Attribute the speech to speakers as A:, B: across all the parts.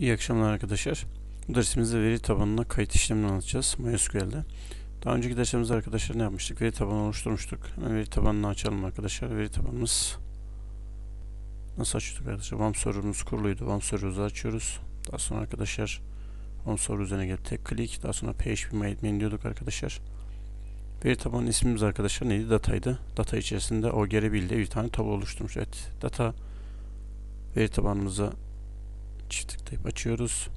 A: İyi akşamlar arkadaşlar. Bu dersimizde veri tabanına kayıt işlemini anlatacağız MySQL'de. Daha önceki dersimizde arkadaşlar ne yapmıştık? Veri tabanı oluşturmuştuk. Hemen veri tabanını açalım arkadaşlar. Veri tabanımız nasıl açıyorduk arkadaşlar? WAMP server'ımız kuruluydu. WAMP server'ımızı açıyoruz. Daha sonra arkadaşlar WAMP server üzerine gelip tek klik. Daha sonra PHP main diyorduk arkadaşlar. Veri tabanı ismimiz arkadaşlar neydi? Dataydı. Data içerisinde o geri bildi bir tane tablo oluşturmuş. Evet. Data veri tabanımıza çift tıklayıp açıyoruz.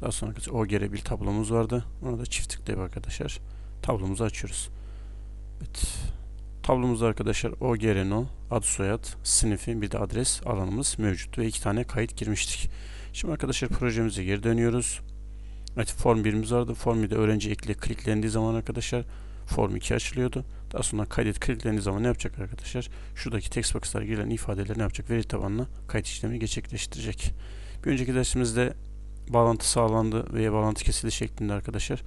A: Daha sonra o bir tablomuz vardı. Ona da çift tıklayıp arkadaşlar tablomuzu açıyoruz. Evet. Tablomuzda arkadaşlar o no ad soyad, sınıfı bir de adres alanımız mevcut ve iki tane kayıt girmiştik. Şimdi arkadaşlar projemize geri dönüyoruz. Evet form 1'imiz vardı. Form 1'de öğrenci ekle kliklendiği zaman arkadaşlar form 2 açılıyordu. Daha sonra kaydet kliklendiği zaman ne yapacak arkadaşlar? Şuradaki text box'lara girilen ifadeleri ne yapacak? Veri tabanına kayıt işlemini gerçekleştirecek. Bir önceki dersimizde bağlantı sağlandı veya bağlantı kesildi şeklinde arkadaşlar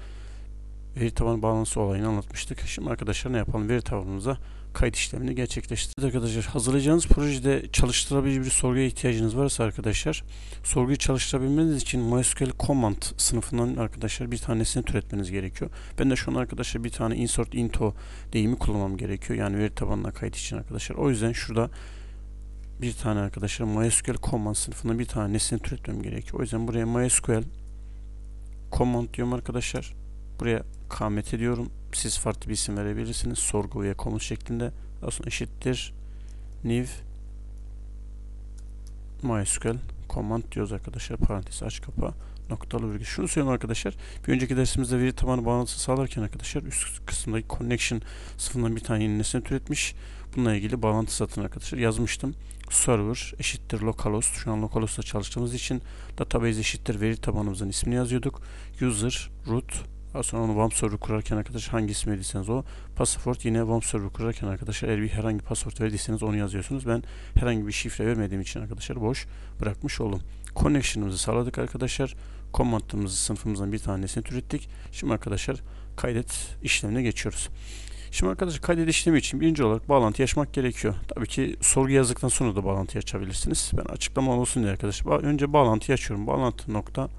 A: veri tabanı bağlantısı olayını anlatmıştık. Şimdi arkadaşlar ne yapalım? Veri tabanımıza kayıt işlemini gerçekleştirdik. Arkadaşlar hazırlayacağınız projede çalıştırabileceğiniz bir sorguya ihtiyacınız varsa arkadaşlar sorguyu çalıştırabilmeniz için MySQL Command sınıfından arkadaşlar bir tanesini türetmeniz gerekiyor. Ben de şu an arkadaşlar bir tane insert into deyimi kullanmam gerekiyor. Yani veri tabanına kayıt için arkadaşlar. O yüzden şurada bir tane arkadaşlar MySQL Command sınıfına bir tane nesne türetmem gerekiyor. O yüzden buraya MySQL Command diyorum arkadaşlar. Buraya KMT diyorum. Siz farklı bir isim verebilirsiniz. Sorgu veya komut şeklinde. Sonra eşittir new MySQL command diyoruz arkadaşlar. Parantez aç kapa noktalı virgül. Şunu söyleyeyim arkadaşlar. Bir önceki dersimizde veri tabanı bağlantısı sağlarken arkadaşlar üst kısımdaki connection sınıfından bir tane yeni nesne türetmiş. Bununla ilgili bağlantı satın arkadaşlar yazmıştım. Server eşittir localhost. Şu an localhost'ta çalıştığımız için database eşittir veri tabanımızın ismini yazıyorduk. User root daha sonra onu WAMP server kurarken arkadaşlar hangi ismi verdiyseniz o password yine WAMP server kurarken arkadaşlar eğer bir herhangi password verdiyseniz onu yazıyorsunuz. Ben herhangi bir şifre vermediğim için arkadaşlar boş bırakmış oldum. Connection'ımızı sağladık arkadaşlar. Command'ımızı sınıfımızdan bir tanesini türettik. Şimdi arkadaşlar kaydet işlemine geçiyoruz. Şimdi arkadaşlar kaydet işlemi için birinci olarak bağlantı açmak gerekiyor. Tabii ki sorgu yazdıktan sonra da bağlantı açabilirsiniz. Ben açıklama olsun diye arkadaşlar. Önce bağlantı açıyorum. Bağlantı nokta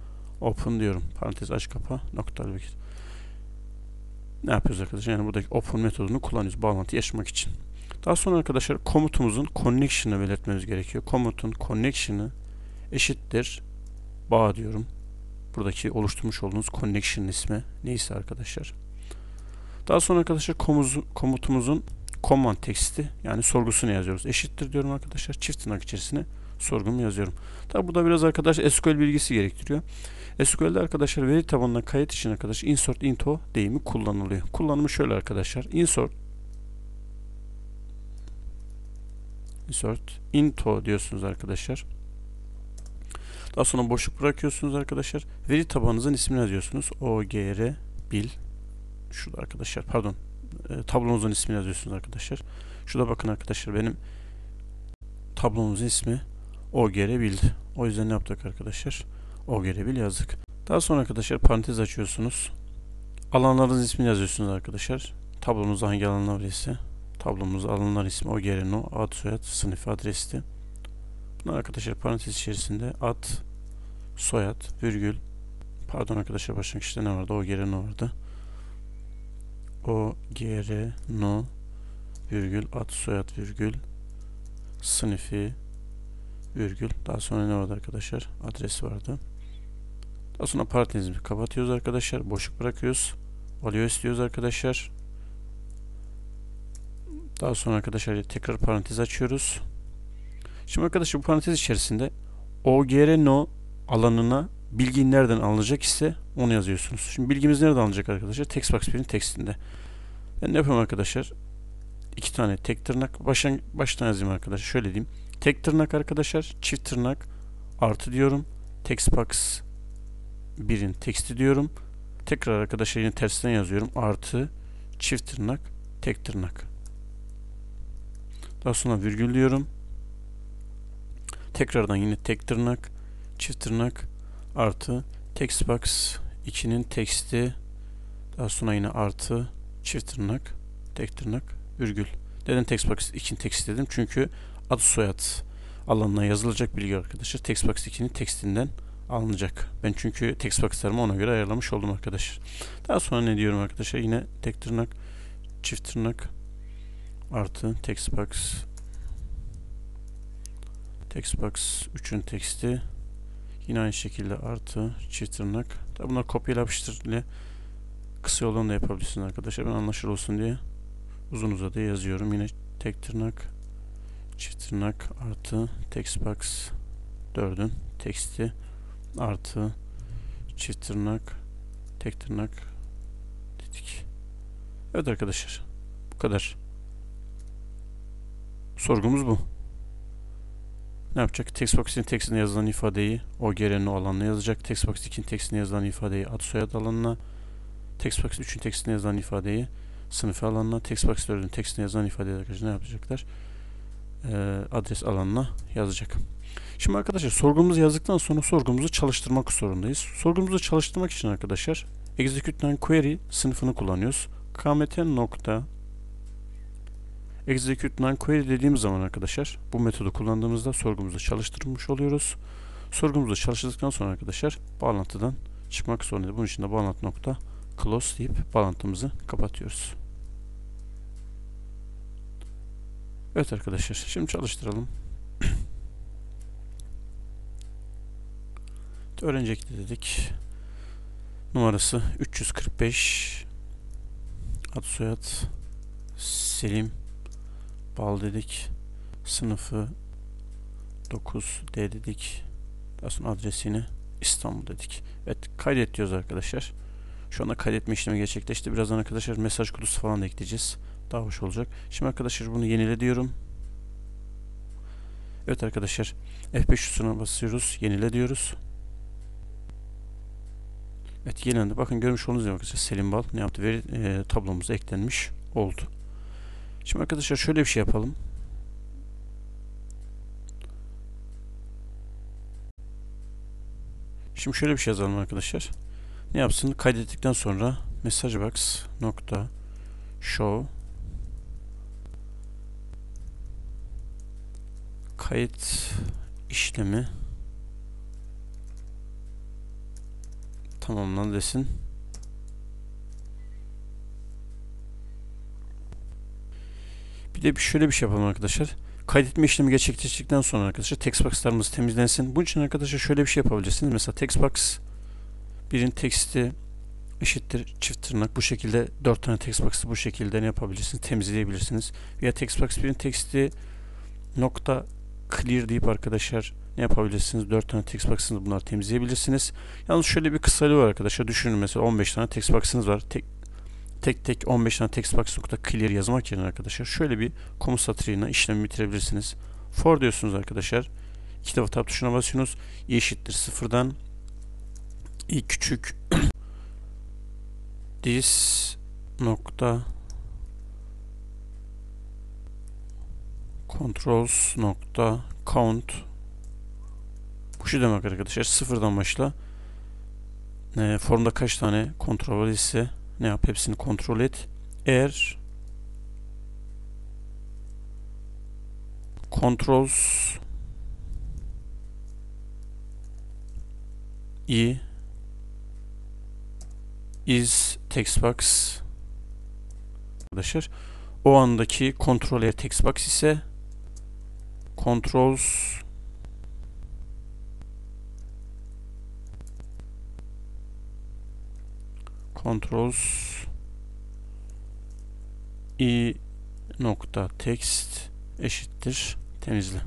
A: open diyorum. Parantez aç kapa nokta bir ne yapıyoruz arkadaşlar? Yani buradaki open metodunu kullanıyoruz bağlantı yaşamak için. Daha sonra arkadaşlar komutumuzun connection'ı belirtmemiz gerekiyor. Komutun connection'ı eşittir bağ diyorum. Buradaki oluşturmuş olduğunuz connection ismi neyse arkadaşlar. Daha sonra arkadaşlar komutumuzun command teksti yani sorgusunu yazıyoruz. Eşittir diyorum arkadaşlar. Çift tırnak içerisine sorgumu yazıyorum. Tabi bu da biraz arkadaşlar SQL bilgisi gerektiriyor. SQL'de arkadaşlar veri tabanına kayıt için arkadaşlar insert into deyimi kullanılıyor. Kullanımı şöyle arkadaşlar. Insert insert into diyorsunuz arkadaşlar. Daha sonra boşluk bırakıyorsunuz arkadaşlar. Veri tabanınızın ismini yazıyorsunuz. OGR bil şurada arkadaşlar pardon e, tablonuzun ismini yazıyorsunuz arkadaşlar. Şurada bakın arkadaşlar benim tablomuzun ismi OGR bil. O yüzden ne yaptık arkadaşlar? o görevi yazdık. Daha sonra arkadaşlar parantez açıyorsunuz. Alanların ismini yazıyorsunuz arkadaşlar. Tablomuzda hangi alanlar ise tablomuzda alanlar ismi o gelen o ad soyad sınıf adresti. Bunlar arkadaşlar parantez içerisinde ad soyad virgül pardon arkadaşlar başlangıçta ne vardı o gelen o vardı. O gr no virgül ad soyad virgül sınıfı virgül daha sonra ne vardı arkadaşlar adres vardı. Daha sonra parantezimizi kapatıyoruz arkadaşlar. Boşluk bırakıyoruz. Value istiyoruz arkadaşlar. Daha sonra arkadaşlar tekrar parantez açıyoruz. Şimdi arkadaşlar bu parantez içerisinde OGR no alanına bilgi nereden alınacak ise onu yazıyorsunuz. Şimdi bilgimiz nereden alınacak arkadaşlar? Textbox 1'in tekstinde. Ben ne yapıyorum arkadaşlar? İki tane tek tırnak baştan, baştan yazayım arkadaşlar. Şöyle diyeyim. Tek tırnak arkadaşlar. Çift tırnak artı diyorum. Textbox birin teksti diyorum. Tekrar arkadaşlar yine tersten yazıyorum. Artı çift tırnak tek tırnak. Daha sonra virgül diyorum. Tekrardan yine tek tırnak çift tırnak artı textbox 2'nin teksti daha sonra yine artı çift tırnak tek tırnak virgül. Neden textbox 2'nin teksti dedim? Çünkü adı soyad alanına yazılacak bilgi arkadaşlar textbox 2'nin tekstinden alınacak. Ben çünkü text box'larımı ona göre ayarlamış oldum arkadaşlar. Daha sonra ne diyorum arkadaşlar? Yine tek tırnak, çift tırnak artı text box text box 3'ün teksti yine aynı şekilde artı çift tırnak. Tabi bunlar kopyala yapıştır ile kısa yoldan da yapabilirsiniz arkadaşlar. Ben anlaşılır olsun diye uzun uzadı yazıyorum. Yine tek tırnak tırnak artı text box 4'ün teksti artı çift tırnak tek tırnak dedik. Evet arkadaşlar bu kadar. Sorgumuz bu. Ne yapacak? Textbox 2'nin tekstine yazılan ifadeyi o gerenin o alanına yazacak. Textbox 2'nin tekstine yazılan ifadeyi ad soyad alanına. Textbox 3'ün tekstine yazılan ifadeyi sınıf alanına. Textbox 4'ün tekstine yazılan ifadeyi arkadaşlar ne yapacaklar? Ee, adres alanına yazacak. Şimdi arkadaşlar sorgumuzu yazdıktan sonra sorgumuzu çalıştırmak zorundayız. Sorgumuzu çalıştırmak için arkadaşlar execute query sınıfını kullanıyoruz. kmt nokta execute query dediğimiz zaman arkadaşlar bu metodu kullandığımızda sorgumuzu çalıştırmış oluyoruz. Sorgumuzu çalıştırdıktan sonra arkadaşlar bağlantıdan çıkmak zorundayız. Bunun için de bağlantı nokta close deyip bağlantımızı kapatıyoruz. Evet arkadaşlar şimdi çalıştıralım. öğrenci ekle dedik. Numarası 345 ad soyad Selim Bal dedik. Sınıfı 9D dedik. Daha sonra adresini İstanbul dedik. Evet kaydet diyoruz arkadaşlar. Şu anda kaydetme işlemi gerçekleşti. Birazdan arkadaşlar mesaj kutusu falan da ekleyeceğiz. Daha hoş olacak. Şimdi arkadaşlar bunu yenile diyorum. Evet arkadaşlar F5 tuşuna basıyoruz. Yenile diyoruz. Evet yenilendi. Bakın görmüş olduğunuz gibi arkadaşlar Selim Bal ne yaptı? Veri e, tablomuza eklenmiş oldu. Şimdi arkadaşlar şöyle bir şey yapalım. Şimdi şöyle bir şey yazalım arkadaşlar. Ne yapsın? Kaydettikten sonra message box nokta show kayıt işlemi tamamlan desin. Bir de şöyle bir şey yapalım arkadaşlar. Kaydetme işlemi gerçekleştikten sonra arkadaşlar textbox'larımız temizlensin. Bunun için arkadaşlar şöyle bir şey yapabilirsiniz. Mesela textbox birin teksti eşittir çift tırnak. Bu şekilde dört tane textbox'ı bu şekilde ne yapabilirsiniz? Temizleyebilirsiniz. Veya textbox birin teksti nokta clear deyip arkadaşlar ne yapabilirsiniz? 4 tane text box'ınızı bunlar temizleyebilirsiniz. Yalnız şöyle bir kısalığı var arkadaşlar. Düşünün mesela 15 tane text box'ınız var. Tek tek tek 15 tane text box nokta clear yazmak yerine arkadaşlar şöyle bir komut satırıyla işlemi bitirebilirsiniz. For diyorsunuz arkadaşlar. İki defa tab tuşuna basıyorsunuz. i eşittir sıfırdan i küçük this nokta controls nokta count. Bu şu demek arkadaşlar sıfırdan başla. E, formda kaç tane kontrol ise ne yap hepsini kontrol et. Eğer controls i is textbox arkadaşlar o andaki kontrol eğer textbox ise controls controls i nokta text eşittir temizle.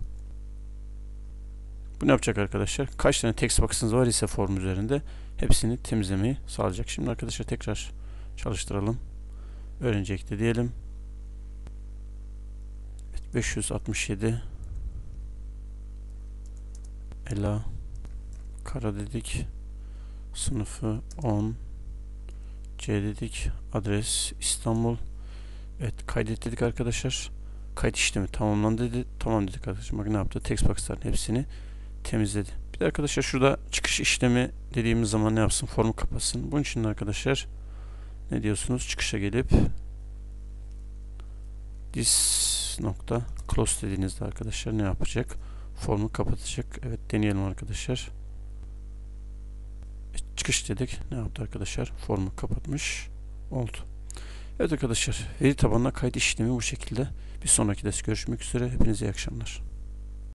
A: Bu ne yapacak arkadaşlar? Kaç tane text box'ınız var ise form üzerinde hepsini temizlemeyi sağlayacak. Şimdi arkadaşlar tekrar çalıştıralım. Öğrenci ekle diyelim. Evet, 567 Ela Kara dedik. Sınıfı 10 C dedik. Adres İstanbul. Evet kaydet dedik arkadaşlar. Kayıt işlemi tamamlandı dedi. Tamam dedik arkadaşlar. Bak ne yaptı? Text box'ların hepsini temizledi. Bir de arkadaşlar şurada çıkış işlemi dediğimiz zaman ne yapsın? Formu kapatsın. Bunun için arkadaşlar ne diyorsunuz? Çıkışa gelip this nokta close dediğinizde arkadaşlar ne yapacak? Formu kapatacak. Evet deneyelim arkadaşlar. çıkış dedik. Ne yaptı arkadaşlar? Formu kapatmış oldu. Evet arkadaşlar veri tabanına kayıt işlemi bu şekilde. Bir sonraki ders görüşmek üzere. Hepinize iyi akşamlar.